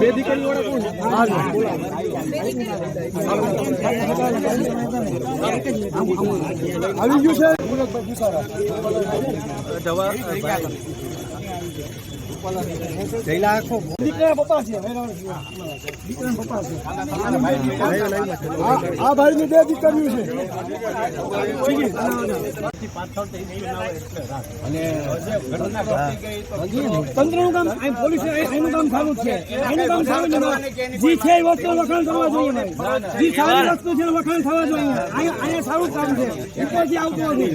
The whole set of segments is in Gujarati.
બે દીકરીઓ વાળા કોણ? આવી ગયું છે? મુરતભાઈ ભૂસારા જઈલા આખો. દીકરા પપ્પા છે દીકરા પપ્પા છે. આ- આ ભાઈ ની બે દીકરીઓ છે. તંત્રનું કામ અહીં પોલીસ એનું કામ સારું છે. એનું કામ સારું જી છે એ વસ્તુ વખાણ થવા જોઈએ. જી સારી વસ્તુ છે વખાણ થવા જોઈએ. અહીંયા અહીંયા સારું કામ છે. ઉપરથી આવતું નથી.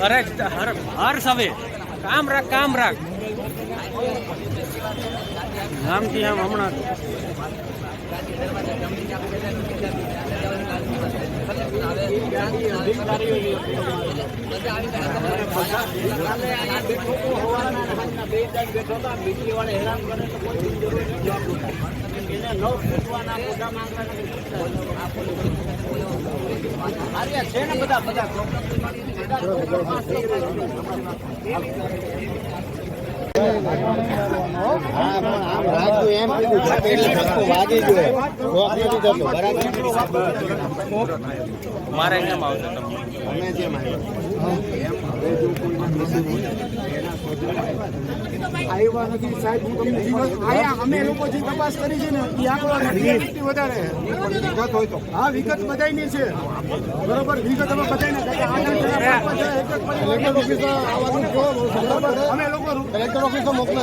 અરે હર હર સવે કામ રાખ કામ રાખ આમથી આમ હમણાં. છે ને બધા બધા વાગી ગયો બરાબર. મારે કેમ આવશે તમને? આવ્યા. નથી સાહેબ હું તમને આયા અમે લોકો જે તપાસ કરી છે ને એ આંકડો વધારે. વિગત હોય તો. હા વિગત બધાયની છે. બરોબર વિગત અમે કલેક્ટર ઓફિસે બરોબર અમે લોકો કલેક્ટર ઓફિસે મોકલે.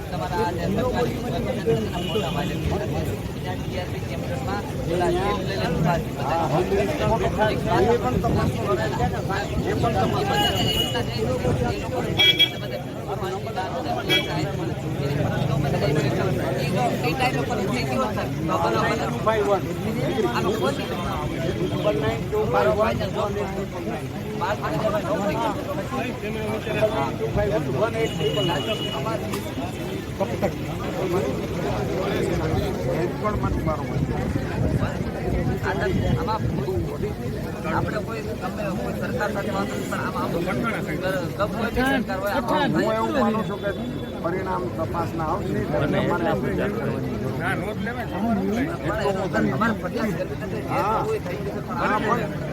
મોબાઈલ આવે આપણે રિસર્ચ કરો કાલના પડતા બોલે આપણે કોઈ ગમે કોઈ સરકાર સાથે વાંધો પણ આમ હું એવું માનું કે પરિણામ તપાસના આવશે હા. પણ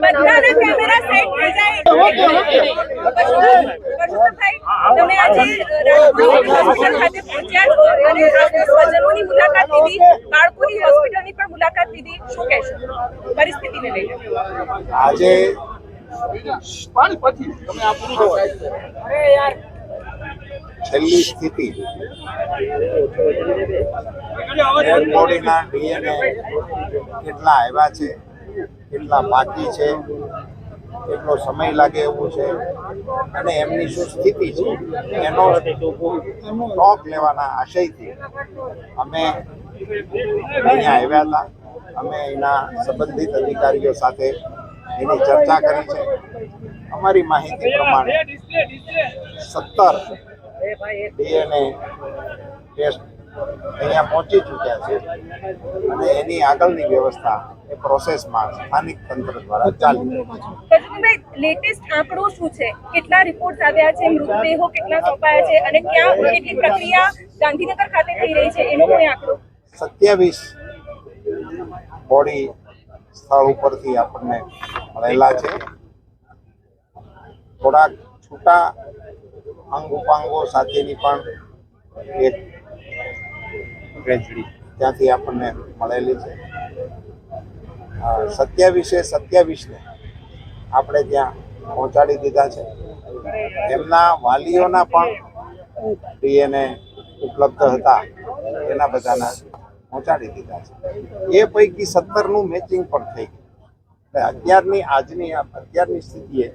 બધાના કેમેરા સેટ થઈ જાય તમે આજે હોસ્પિટલ ખાતે પહોંચ્યા છો અને આપના સ્વજનોની મુલાકાત લીધી બાળકોની હોસ્પિટલની પણ મુલાકાત લીધી શું કહેશો પરિસ્થિતિને લઈને આજે છેલ્લી સ્થિતિ. ડેડ બોડીના ડીએનએ કેટલા આવ્યા છે, કેટલા બાકી છે, કેટલો સમય લાગે એવું છે, અને એમની શું સ્થિતિ છે, એનો સ્ટોક લેવાના આશયથી અમે અહીંયા આવ્યા હતા. અમે એના સંબંધિત અધિકારીઓ સાથે એની ચર્ચા કરી છે. અમારી માહિતી પ્રમાણે સત્તર ડીએનએ ટેસ્ટ અહીંયા પહોંચી ચૂક્યા છે. અને એની આગળની વ્યવસ્થા એ પ્રોસેસમાં સ્થાનિક તંત્ર દ્વારા ચાલી રહ્યું છે. લેટેસ્ટ આંકડો શું છે? કેટલા રિપોર્ટ આવ્યા છે? મૃતદેહો કેટલા સોંપાયા છે? અને ક્યાં કેટલી પ્રક્રિયા ગાંધીનગર ખાતે થઈ રહી છે? એનો કોઈ આંકડો? સત્યાવીસ બોડી સ્થળ ઉપરથી આપણને મળેલા છે. થોડાક છૂટા અંગ ઉપાંગો સાથેની પણ એક ત્યાંથી આપણને મળેલી છે. સત્યાવીસે સત્યાવીસને આપણે ત્યાં પહોંચાડી દીધા છે. એમના વાલીઓના પણ ડીએનએ ઉપલબ્ધ હતા. એના બધાના પહોંચાડી દીધા છે. એ પૈકી સત્તરનું મેચિંગ પણ થઈ ગયું. એટલે અત્યારની આજની, અત્યારની સ્થિતિએ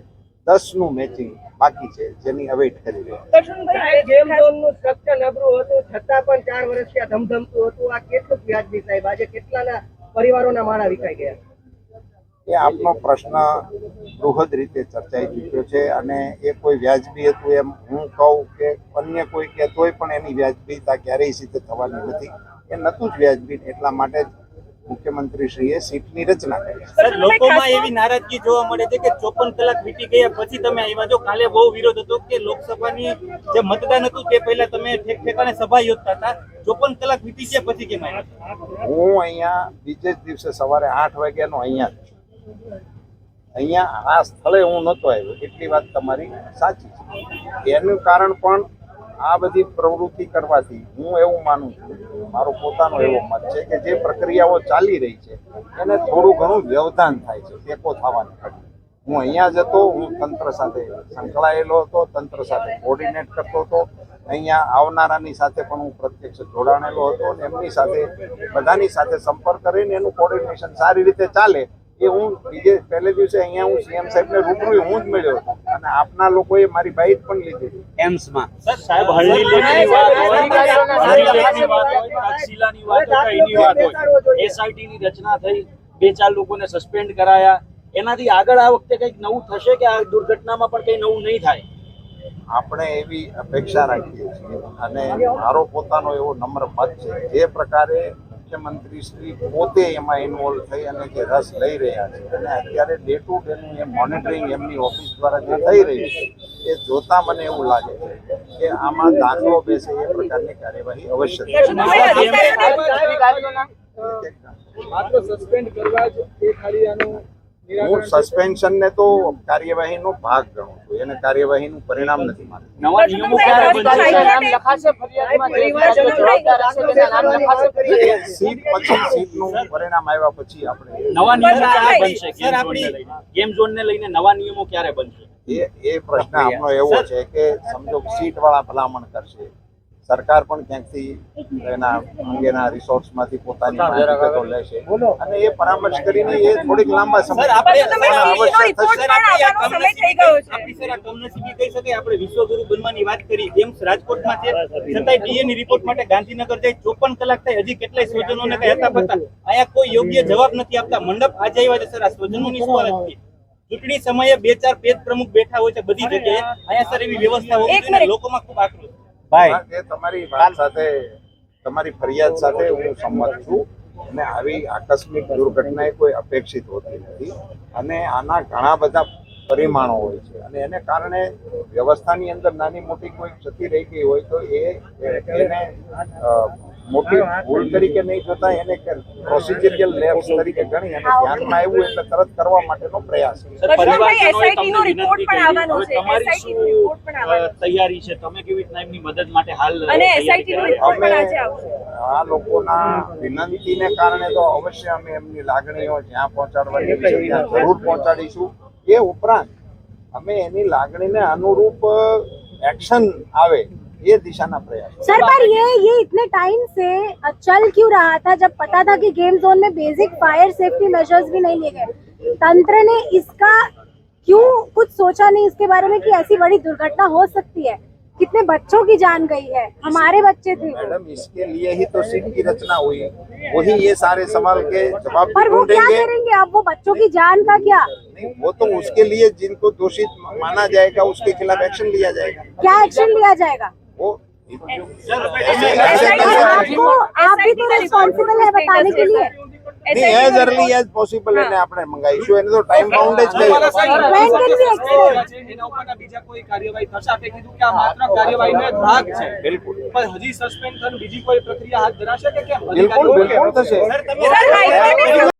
દસનું મેચિંગ બાકી છે જેની અવેટ કરી રહ્યા ગેમ ઝોનનું સ્ટ્રક્ચર નબળું હતું છતાં પણ ચાર વર્ષથી આ ધમધમતું હતું. આ કેટલું વ્યાજબી સાહેબ? આજે કેટલાના પરિવારોના માળા વિખાઈ ગયા? એ આપનો પ્રશ્ન બૃહદ રીતે ચર્ચાઈ ચૂક્યો છે અને એ કોઈ વ્યાજબી હતું એમ હું કહું કે અન્ય કોઈ કહેતો હોય પણ એની વ્યાજબીતા ક્યારેય સિદ્ધ થવાની નથી. એ નહોતું જ વ્યાજબી એટલા માટે જ મુખ્યમંત્રીશ્રીએ સીટની રચના કરી. સર લોકોમાં એવી નારાજગી જોવા મળે છે કે ચોપન કલાક વીતી ગયા પછી તમે આવ્યા છો. કાલે બહુ વિરોધ હતો કે લોકસભાની જે મતદાન હતું તે પહેલા તમે ઠેક ઠેકાને સભા યોજતા હતા. ચોપન કલાક વીતી ગયા પછી કેમ આવ્યા હું અહીંયા બીજે જ દિવસે સવારે આઠ વાગ્યાનો અહીંયા અહીંયા આ સ્થળે હું નહોતો આવ્યો. એટલી વાત તમારી સાચી છે. એનું કારણ પણ આ બધી પ્રવૃત્તિ કરવાથી હું એવું માનું છું મારો પોતાનો એવો મત છે કે જે પ્રક્રિયાઓ ચાલી રહી છે, એને થોડું ઘણું વ્યવધાન થાય છે, ટેકો થવાની હું અહીંયા જતો હું તંત્ર સાથે સંકળાયેલો હતો, તંત્ર સાથે કોર્ડિનેટ કરતો હતો. અહીંયા આવનારાની સાથે પણ હું પ્રત્યક્ષ જોડાણેલો હતો અને એમની સાથે બધાની સાથે સંપર્ક કરીને એનું કોર્ડિનેશન સારી રીતે ચાલે એ હું બીજે પહેલે દિવસે અહીંયા હું સીએમ સાહેબને રૂબરૂ હું જ મળ્યો હતો. અને આપના લોકોએ મારી બાઇટ પણ લીધી. એમ્સમાં. સર સાહેબ હળની લેખની વાત હોય હળની લેખની વાત હોય તક્ષશિલાની વાત હોય કઈની વાત હોય. એસઆઈટી ની રચના થઈ બે ચાર લોકોને સસ્પેન્ડ કરાયા. એનાથી આગળ આ વખતે કંઈક નવું થશે કે આ દુર્ઘટનામાં પણ કંઈ નવું નહીં થાય? આપણે એવી અપેક્ષા રાખીએ છીએ અને મારો પોતાનો એવો નમ્ર મત છે. જે પ્રકારે મુખ્યમંત્રી શ્રી પોતે એમાં ઇન્વોલ્વ થઈ અને જે રસ લઈ રહ્યા છે અને અત્યારે ડે ટુ ડેનું એ મોનિટરિંગ એમની ઓફિસ દ્વારા જે થઈ રહ્યું છે એ જોતા મને એવું લાગે છે કે આમાં દાખલો બેસે એ પ્રકારની કાર્યવાહી અવશ્ય થશે. માત્ર સસ્પેન્ડ કરવા જ એ ખાલી આનું હું સસ્પેન્શનને તો કાર્યવાહીનો ભાગ ગણું છું. એને કાર્યવાહીનું પરિણામ નથી માનતું નવા નિયમો ક્યારે બનશે? સીટ પછી સીટનું પરિણામ આવ્યા પછી આપણે નવા નિયમો ક્યારે બનશે? ગેમ ઝોનને લઈને. નવા નિયમો ક્યારે બનશે? એ એ પ્રશ્ન આપણો એવો છે કે સમજો સીટ વાળા ભલામણ કરશે. સરકાર પણ ક્યાંકથી એના અંગેના રિસોર્સમાંથી પોતાની વિગતો લેશે. અને એ પરામર્શ કરીને એ થોડીક લાંબા સમય આપણે આવશ્યક થશે. વિશ્વગુરુ બનવાની વાત કરી. એમ્સ રાજકોટમાં છે. છતાંય ડીએની રિપોર્ટ માટે ગાંધીનગર જાય ચોપન કલાક થાય હજી કેટલાય સ્વજનોને કઈ હતા પતા? અહીંયા કોઈ યોગ્ય જવાબ નથી આપતા. મંડપ આજે આવ્યા છે સર આ સ્વજનોની શું હાલત છે? ચૂંટણી સમયે બે ચાર પેજ પ્રમુખ બેઠા હોય છે બધી જગ્યાએ. અહીંયા સર એવી વ્યવસ્થા હોય. લોકોમાં ખૂબ આક્રોશ એ તમારી વાત સાથે, તમારી ફરિયાદ સાથે હું સંમત છું અને આવી આકસ્મિક દુર્ઘટના કોઈ અપેક્ષિત હોતી નથી. અને આના ઘણા બધા પરિમાણો હોય છે. અને એને કારણે વ્યવસ્થાની અંદર નાની મોટી કોઈ ક્ષતિ રહી ગઈ હોય તો એ, એને મોટી ભૂલ તરીકે નહીં થતા એને પ્રોસિજરિયલ લેબ્સ તરીકે ગણી અને ધ્યાનમાં આવ્યું એટલે તરત કરવા માટેનો પ્રયાસ તૈયારી છે? તમે કેવી રીતના એમની મદદ માટે હાલ આવશે આ લોકોના વિનંતીને કારણે તો અવશ્ય અમે એમની લાગણીઓ જ્યાં પહોંચાડવાની ત્યાં જરૂર પહોંચાડીશું. એ ઉપરાંત અમે એની લાગણીને અનુરૂપ એક્શન આવે. ये दिशा ना प्रयास सर पर ये ये इतने टाइम से चल क्यों रहा था जब पता था कि गेम जोन में बेसिक फायर सेफ्टी मेजर्स भी नहीं लिए गए? तंत्र ने इसका क्यों कुछ सोचा नहीं इसके बारे में कि ऐसी बड़ी दुर्घटना हो सकती है? कितने बच्चों की जान गई है? हमारे बच्चे थे। मैडम इसके लिए ही तो सिट की रचना हुई। वही ये सारे सवाल के जवाब पर वो क्या करेंगे? अब वो बच्चों की जान का क्या? नहीं वो तो उसके लिए जिनको दोषी माना जाएगा उसके खिलाफ एक्शन लिया जाएगा। क्या एक्शन लिया जाएगा? वो आपको आप भी तो रिस्पॉन्सिबल है बताने के लिए નહીં એઝ અર્લી એઝ પોસિબલ એને આપણે મંગાવીશું એને તો ટાઈમ બાઉન્ડ જ કહ્યું when can we expect એના ઉપરના બીજા કોઈ કાર્યવાહી થશે આપે કીધું કે આ માત્ર કાર્યવાહીનો એક ભાગ છે બિલકુલ પણ હજી સસ્પેન્ડ થવાની બીજી કોઈ પ્રક્રિયા હાથ ધરાશે કે કેમ બિલકુલ બિલકુલ થશે સર હાઈકોર્ટે